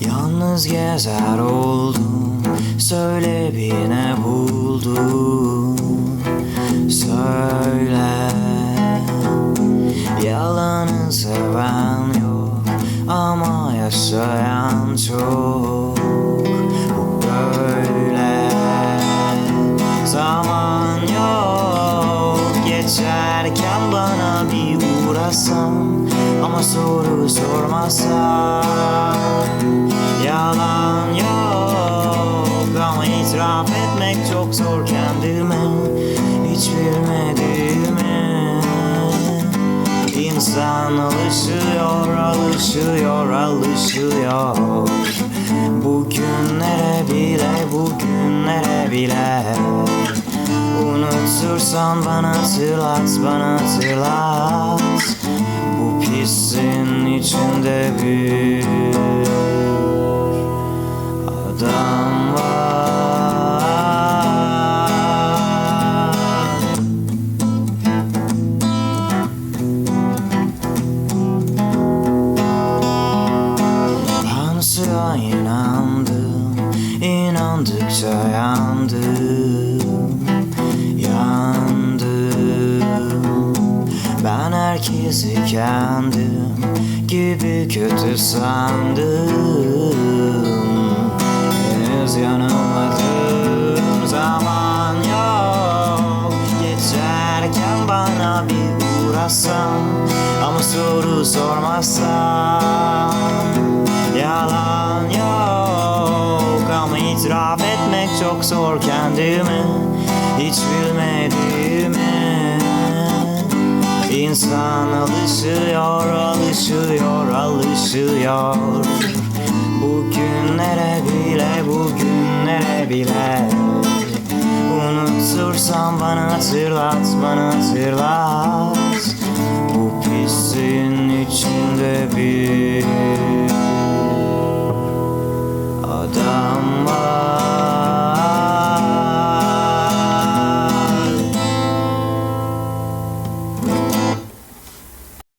Yalnız gezer oldum Söyle bir buldun Söyle Yalanı seven yok Ama yaşayan çok. Bu böyle Zaman yok Geçerken bana bir uğrasan Ama soru sormasan Yalan yok Ama itiraf etmek çok zor kendime Hiç bilmediğime İnsan alışıyor, alışıyor, alışıyor. Bugünlere bile, bugünlere bile. Unutursan bana hatırlat, bana hatırlat inandıkça yandım Yandım. Ben herkesi kendim gibi kötü sandım. Henüz yanılmadığım zaman yok. Geçerken bana bir uğrasan Ama soru sormasan Yalan itiraf etmek çok zor kendimi Hiç bilmediğimi İnsan alışıyor, alışıyor, alışıyor. Bugünlere bile, bugünlere bile. Unutursan bana hatırlat, bana hatırlat. Bu pisliğin içinde bir